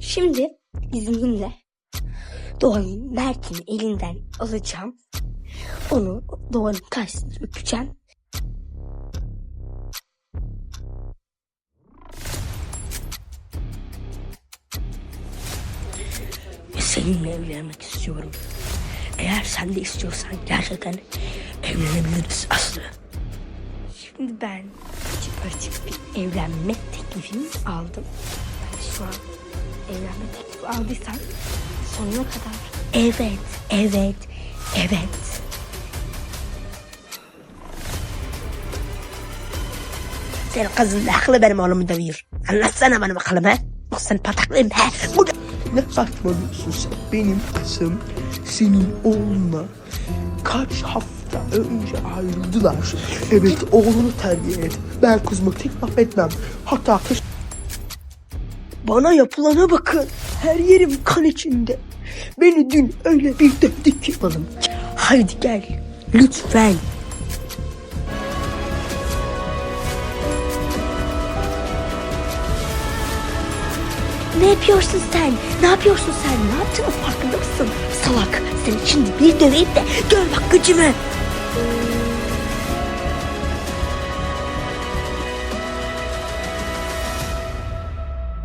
Şimdi izninle Doğan'ın Mert'in elinden alacağım. Onu Doğan'ın karşısına öpeceğim. Seninle evlenmek istiyorum. Eğer sen de istiyorsan gerçekten evlenebiliriz Aslı. Şimdi ben açık açık bir evlenme teklifini aldım. Şu an aldıysan sonuna kadar evet, evet, evet. Senin kızın da haklı benim oğlumu dövüyor. Anlatsana bana bakalım ha. Bak sen pataklayayım ha. Bu da... Ne saçmalıyorsun sen? Benim kızım senin oğlunla kaç hafta önce ayrıldılar. Evet oğlunu terbiye et. Ben kızıma tek laf etmem. Hatta kış... Bana yapılana bakın. Her yerim kan içinde. Beni dün öyle bir dövdü ki. Oğlum haydi gel. Lütfen. Ne yapıyorsun sen? Ne yapıyorsun sen? Ne yaptığını farkında mısın? Salak. Sen şimdi bir döveyim de gör bak gücümü.